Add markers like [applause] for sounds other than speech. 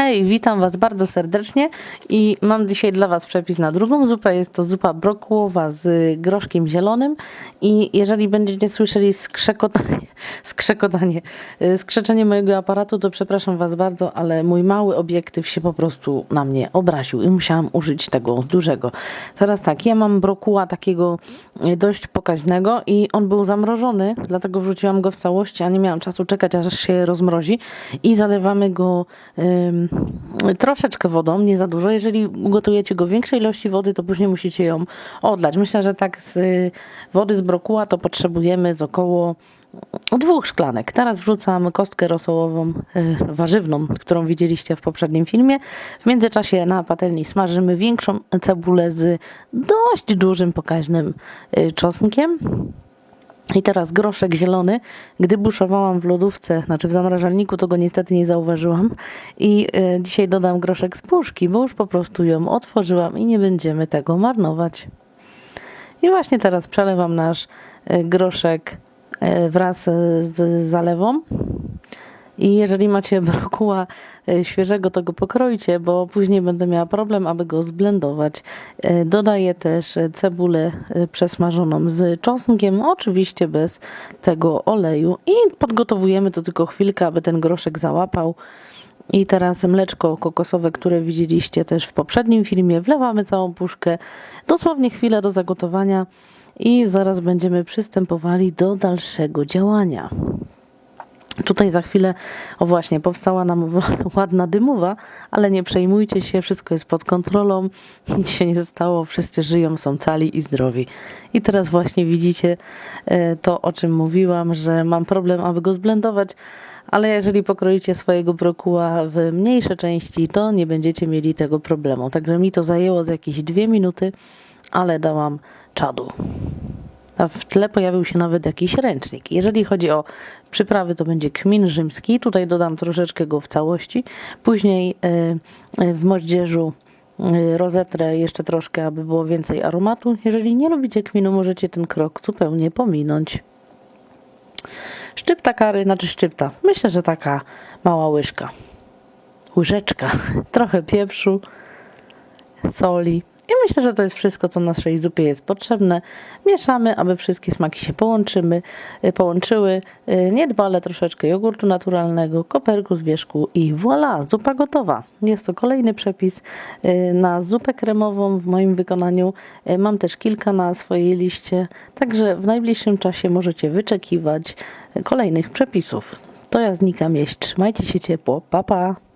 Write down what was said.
Hej, witam Was bardzo serdecznie i mam dzisiaj dla Was przepis na drugą zupę. Jest to zupa brokułowa z groszkiem zielonym i jeżeli będziecie słyszeli skrzekotanie, [laughs] skrzekotanie, y, skrzeczenie mojego aparatu, to przepraszam Was bardzo, ale mój mały obiektyw się po prostu na mnie obraził i musiałam użyć tego dużego. Teraz tak, ja mam brokuła takiego y, dość pokaźnego i on był zamrożony, dlatego wrzuciłam go w całości, a nie miałam czasu czekać, aż się rozmrozi i zalewamy go ym, troszeczkę wodą, nie za dużo. Jeżeli ugotujecie go w większej ilości wody, to później musicie ją odlać. Myślę, że tak z wody z brokuła to potrzebujemy z około dwóch szklanek. Teraz wrzucam kostkę rosołową y, warzywną, którą widzieliście w poprzednim filmie. W międzyczasie na patelni smażymy większą cebulę z dość dużym, pokaźnym y, czosnkiem. I teraz groszek zielony. Gdy buszowałam w lodówce, znaczy w zamrażalniku, to go niestety nie zauważyłam. I y, dzisiaj dodam groszek z puszki, bo już po prostu ją otworzyłam i nie będziemy tego marnować. I właśnie teraz przelewam nasz y, groszek y, wraz z zalewą. I jeżeli macie brokuła y, świeżego, to go pokrojcie, bo później będę miała problem, aby go zblendować. Y, Dodaję też cebulę y, przesmażoną z czosnkiem, oczywiście bez tego oleju. I podgotowujemy to tylko chwilkę, aby ten groszek załapał. I teraz mleczko kokosowe, które widzieliście też w poprzednim filmie, wlewamy całą puszkę, dosłownie chwilę do zagotowania i zaraz będziemy przystępowali do dalszego działania. Tutaj za chwilę, o właśnie, powstała nam [laughs] ładna dymowa, ale nie przejmujcie się, wszystko jest pod kontrolą, nic się nie stało, wszyscy żyją, są cali i zdrowi. I teraz właśnie widzicie e, to, o czym mówiłam, że mam problem, aby go zblendować, ale jeżeli pokroicie swojego brokuła w mniejsze części, to nie będziecie mieli tego problemu. Także mi to zajęło z jakieś dwie minuty, ale dałam czadu. A w tle pojawił się nawet jakiś ręcznik. Jeżeli chodzi o przyprawy, to będzie kmin rzymski. Tutaj dodam troszeczkę go w całości. Później e, e, w moździerzu e, rozetrę jeszcze troszkę, aby było więcej aromatu. Jeżeli nie lubicie kminu, możecie ten krok zupełnie pominąć. Szczypta kary, znaczy szczypta. Myślę, że taka mała łyżka. Łyżeczka. [laughs] Trochę pieprzu, soli. I myślę, że to jest wszystko, co naszej zupie jest potrzebne. Mieszamy, aby wszystkie smaki się połączymy, y, połączyły. Y, Niedbale troszeczkę jogurtu naturalnego, koperku z wierzchu i voilà, zupa gotowa. Jest to kolejny przepis y, na zupę kremową w moim wykonaniu. Mam też kilka na swojej liście, także w najbliższym czasie możecie wyczekiwać kolejnych przepisów. To ja znikam jeść. Trzymajcie się ciepło. Pa, pa.